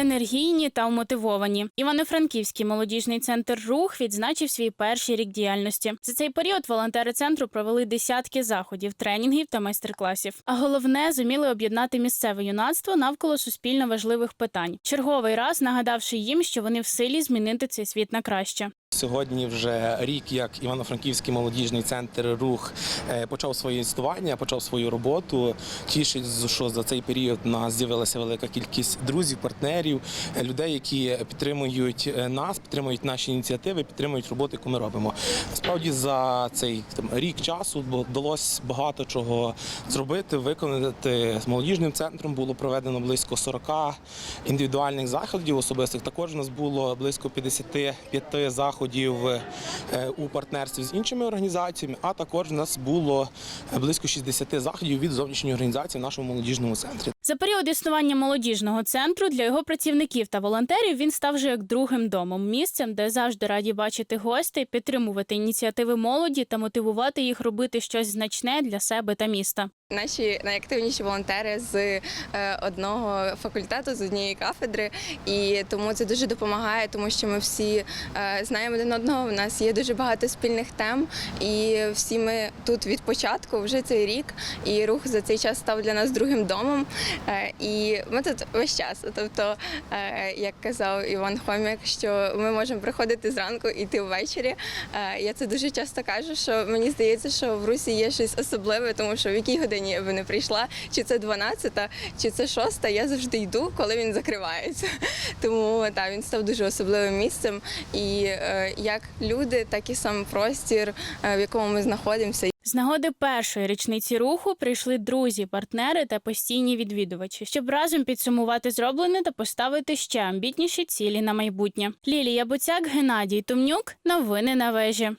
енергійні та вмотивовані. Івано-Франківський молодіжний центр рух відзначив свій перший рік діяльності. За цей період волонтери центру провели десятки заходів, тренінгів та майстер-класів. А головне зуміли об'єднати місцеве юнацтво навколо суспільно важливих питань. Черговий раз нагадавши їм, що вони в силі змінити цей світ на краще. Сьогодні вже рік, як Івано-Франківський молодіжний центр рух е, почав своє існування, почав свою роботу. Тішить, що за цей період у нас з'явилася велика кількість друзів, партнерів, е, людей, які підтримують е, нас, підтримують наші ініціативи, підтримують роботу, яку ми робимо. Справді за цей там, рік часу вдалося багато чого зробити, виконати з молодіжним центром. Було проведено близько 40 індивідуальних заходів особистих. Також у нас було близько 55 заходів е, у партнерстві з іншими організаціями. А також у нас було близько 60 заходів від зовнішньої організації в нашому молодіжному центрі. За період існування молодіжного центру для його працівників та волонтерів він став вже як другим домом, місцем, де завжди раді бачити гостей, підтримувати ініціативи молоді та мотивувати їх робити щось значне для себе та міста. Наші найактивніші волонтери з е, одного факультету, з однієї кафедри, і тому це дуже допомагає, тому що ми всі е, знаємо один одного. У нас є дуже багато спільних тем, і всі ми тут від початку вже цей рік. І рух за цей час став для нас другим домом. Е, І ми тут весь час. Тобто, е, як казав Іван Хомяк, що ми можемо приходити зранку і йти ввечері. Е, Я це дуже часто кажу, що мені здається, що в Русі є щось особливе, тому що в якій годині я би не прийшла, чи це 12, чи це 6, я завжди йду, коли він закривається. Тому так, він став дуже особливим місцем. І як люди, так і сам простір, в якому ми знаходимося. З нагоди першої річниці руху прийшли друзі, партнери та постійні відвідувачі, щоб разом підсумувати зроблене та поставити ще амбітніші цілі на майбутнє. Лілія Буцяк, Геннадій Тумнюк. Новини на вежі.